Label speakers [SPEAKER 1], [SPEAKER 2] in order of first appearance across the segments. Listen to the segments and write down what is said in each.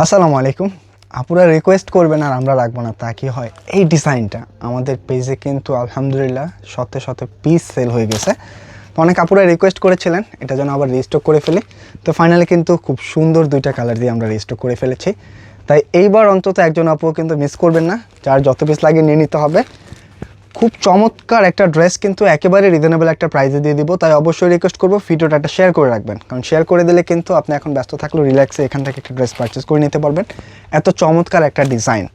[SPEAKER 1] আসসালামু আলাইকুম। আপুরা রিকোয়েস্ট করবেন আর আমরা রাখব না, তা কি হয়? এই ডিজাইনটা আমাদের পেজে কিন্তু আলহামদুলিল্লাহ সতে শতে পিস সেল হয়ে গেছে। তো অনেক আপুরা রিকোয়েস্ট করেছিলেন, এটা যেন আবার রিস্টক করে ফেলি। তো ফাইনালি কিন্তু খুব সুন্দর দুইটা কালার দিয়ে আমরা রিস্টক করে ফেলেছি। তাই এইবার অন্তত একজন আপুও কিন্তু মিস করবেন না, যার যত পিস লাগে নিয়ে নিতে হবে খুব চমৎকার একটা ড্রেস কিন্তু একেবারে রিজনেবল একটা প্রাইসে দিয়ে দিব। তাই অবশ্যই রিকোয়েস্ট করব, ভিডিওটা একটা শেয়ার করে রাখবেন। কারণ শেয়ার করে দিলে কিন্তু আপনি এখন ব্যস্ত থাকলেও রিল্যাক্সে এখান থেকে একটা ড্রেস পারচেস করে নিতে পারবেন। এত চমৎকার একটা ডিজাইন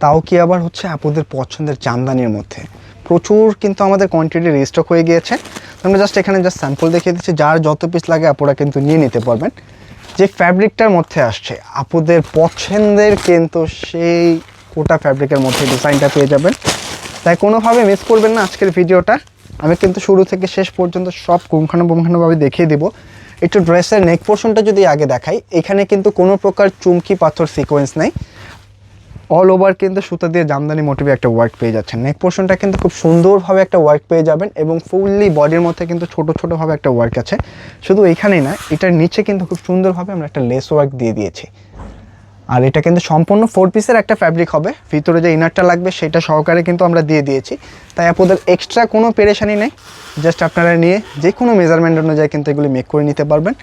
[SPEAKER 1] তাও কি আবার হচ্ছে আপুদের পছন্দের জামদানির মধ্যে? প্রচুর কিন্তু আমাদের কোয়ান্টিটি রিস্টক হয়ে গিয়েছে। আমরা জাস্ট এখানে জাস্ট স্যাম্পল দেখিয়ে দিচ্ছি। যার যত পিস লাগে আপুরা কিন্তু নিয়ে নিতে পারবেন। যে ফ্যাব্রিকটার মধ্যে আসছে, আপুদের পছন্দের কিন্তু সেই কোটা ফ্যাব্রিকের মধ্যে ডিজাইনটা পেয়ে যাবেন। তাই কোনোভাবে মিস করবেন না আজকের ভিডিওটা। আমি কিন্তু শুরু থেকে শেষ পর্যন্ত সব পুঙ্খানো পুঙ্খানোভাবে দেখিয়ে দেবো। একটু ড্রেসের নেক পোর্শনটা যদি আগে দেখাই, এখানে কিন্তু কোনো প্রকার চুমকি পাথর সিকোয়েন্স নেই। অল ওভার কিন্তু সুতা দিয়ে জামদানি মোটিভে একটা ওয়ার্ক পেয়ে যাচ্ছেন। নেক পোর্শনটা কিন্তু খুব সুন্দরভাবে একটা ওয়ার্ক পেয়ে যাবেন এবং ফুললি বডির মধ্যে কিন্তু ছোটো ছোটোভাবে একটা ওয়ার্ক আছে। শুধু এইখানেই না, এটার নিচে কিন্তু খুব সুন্দরভাবে আমরা একটা লেস ওয়ার্ক দিয়ে দিয়েছি। আর এটা কিন্তু সম্পূর্ণ ফোর পিসের একটা ফ্যাব্রিক হবে। ভিতরে যে ইনারটা লাগবে সেটা সহকারে কিন্তু আমরা দিয়ে দিয়েছি। তাই আপনাদের এক্সট্রা কোনো পেরেশানি নেই। জাস্ট আপনারা নিয়ে যে কোনো মেজারমেন্ট অনুযায়ী কিন্তু এগুলি মেক করে নিতে পারবেন।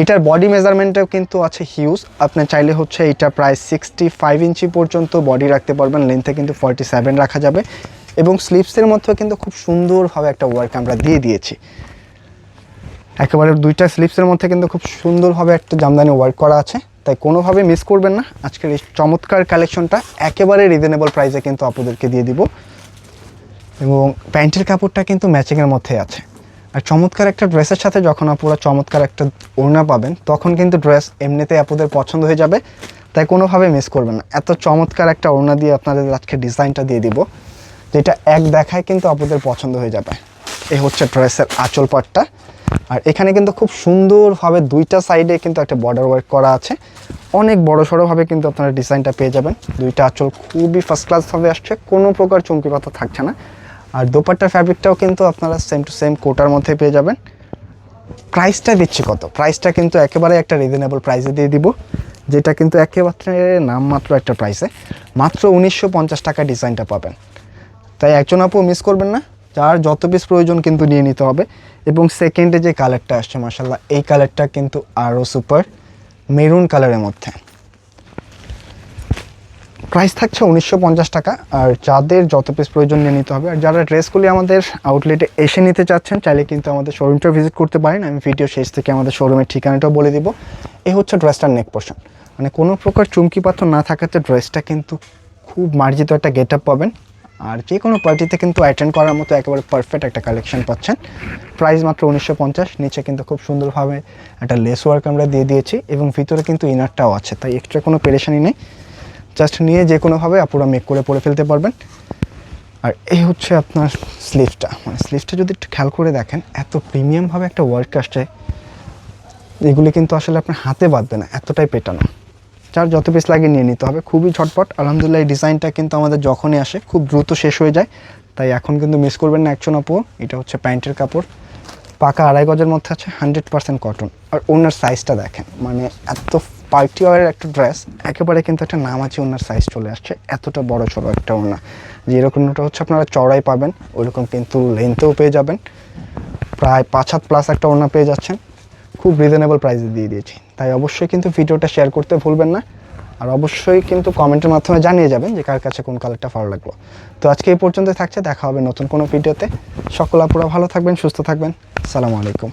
[SPEAKER 1] এটার বডি মেজারমেন্টটাও কিন্তু আছে হিউজ আপনি চাইলে হচ্ছে এটা প্রায় সিক্সটি ফাইভ ইঞ্চি পর্যন্ত বডি রাখতে পারবেন। লেন্থে কিন্তু ফর্টি সেভেন রাখা যাবে। এবং স্লিপসের মধ্যেও কিন্তু খুব সুন্দরভাবে একটা ওয়ার্ক আমরা দিয়ে দিয়েছি। একেবারে দুইটা স্লিপসের মধ্যে কিন্তু খুব সুন্দরভাবে একটা জামদানি ওয়ার্ক করা আছে। তাই কোনোভাবে মিস করবেন না। আজকের এই চমৎকার কালেকশনটা একেবারে রিজনেবল প্রাইসে কিন্তু আপনাদেরকে দিয়ে দিব। এবং প্যান্টের কাপড়টা কিন্তু ম্যাচিংয়ের মধ্যে আছে। আর চমৎকার একটা ড্রেসের সাথে যখন আপুরা চমৎকার একটা ওড়না পাবেন, তখন কিন্তু ড্রেস এমনিতেই আপনাদের পছন্দ হয়ে যাবে। তাই কোনোভাবে মিস করবেন না। এত চমৎকার একটা ওড়না দিয়ে আপনাদের আজকে ডিজাইনটা দিয়ে দিব, যেটা এক দেখায় কিন্তু আপনাদের পছন্দ হয়ে যাবে। এই হচ্ছে ড্রেসের আঁচল পাটটা। আর এখানে কিন্তু খুব সুন্দরভাবে দুইটা সাইডে কিন্তু একটা বর্ডার ওয়ার্ক করা আছে। অনেক বড় সড়োভাবে কিন্তু আপনারা ডিজাইনটা পেয়ে যাবেন। দুইটা আঁচল খুবই ফার্স্ট ক্লাসভাবে আসছে, কোনো প্রকার চমকি পাতা থাকছে না। আর দোপাট্টার ফ্যাব্রিকটাও কিন্তু আপনারা সেম টু সেম কোটার মধ্যে পেয়ে যাবেন। প্রাইসটা দিচ্ছি কত? প্রাইসটা কিন্তু একেবারে একটা রিজনেবল প্রাইসে দিয়ে দিব, যেটা কিন্তু একেবারে নামমাত্র একটা প্রাইসে মাত্র উনিশশো পঞ্চাশ টাকা ডিজাইনটা পাবেন। তাই একজন আপু মিস করবেন না। যার যত পিস প্রয়োজন কিন্তু নিয়ে নিতে হবে। এবং সেকেন্ডে যে কালারটা আসছে মাসাল্লাহ এই কালারটা কিন্তু আরও সুপার মেরুন কালারের মধ্যে। প্রাইস থাকছে উনিশশো পঞ্চাশ টাকা, আর যাদের যত পিস প্রয়োজন নিয়ে নিতে হবে, আর যারা ড্রেসগুলি আমাদের আউটলেটে এসে নিতে চাচ্ছেন, চাইলে কিন্তু আমাদের শোরুমটা ভিজিট করতে পারেন। আমি ভিডিও শেষ থেকে আমাদের শোরুমের ঠিকানাটাও বলে দিব। এই হচ্ছে ড্রেসটার নেক পোর্শন মানে কোনো প্রকার চুমকি পাথর না থাকাতে ড্রেসটা কিন্তু খুব মার্জিত একটা গেট আপ পাবেন। আর যে কোনো পার্টিতে কিন্তু অ্যাটেন্ড করার মতো একেবারে পারফেক্ট একটা কালেকশন পাচ্ছেন। প্রাইস মাত্র উনিশশো পঞ্চাশ, নিচে কিন্তু খুব সুন্দরভাবে একটা লেস ওয়ার্ক আমরা দিয়ে দিয়েছি এবং ভিতরে কিন্তু ইনারটাও আছে, তাই এক্সট্রা কোনো পেরেশানি নেই। জাস্ট নিয়ে যে কোনোভাবে আপুরা মেক করে পরে ফেলতে পারবেন। আর এই হচ্ছে আপনার স্লিভটা মানে স্লিভটা যদি একটু খেয়াল করে দেখেন, এত প্রিমিয়ামভাবে একটা ওয়ার্ক আসছে। এগুলি কিন্তু আসলে আপনার হাতে বাঁধবে না, এতটাই পেটানো যার যত পিস লাগে নিয়ে নিতে হবে। খুবই ঝটপট। আলহামদুলিল্লাহ, এই ডিজাইনটা কিন্তু আমাদের যখনই আসে, খুব দ্রুত শেষ হয়ে যায়। তাই এখন কিন্তু মিস করবেন না একজন আপু এটা হচ্ছে প্যান্টের কাপড়। পাকা আড়াই গজের মধ্যে আছে হান্ড্রেড পার্সেন্ট কটন আর ওনার সাইজটা দেখেন মানে এত পার্টি ওয়ারের একটা ড্রেস একেবারে কিন্তু একটা নাম আছে ওনার সাইজ চলে আসছে। এতটা বড় সড়ো একটা ওনা। যে এরকমটা হচ্ছে আপনারা চড়াই পাবেন ওইরকম কিন্তু লেন্থেও পেয়ে যাবেন। প্রায় পাঁচ হাত প্লাস একটা ওনা পেয়ে যাচ্ছেন। খুব রিজনেবল প্রাইসে দিয়ে দিয়েছি। তাই অবশ্যই কিন্তু ভিডিওটা শেয়ার করতে ভুলবেন না। আর অবশ্যই কিন্তু কমেন্টের মাধ্যমে জানিয়ে যাবেন যে কার কাছে কোন কালারটা ভালো লাগল। তো আজকে এই পর্যন্ত থাকছে, দেখা হবে নতুন কোনো ভিডিওতে সকল আপুরা ভালো থাকবেন, সুস্থ থাকবেন। সালামু আলাইকুম।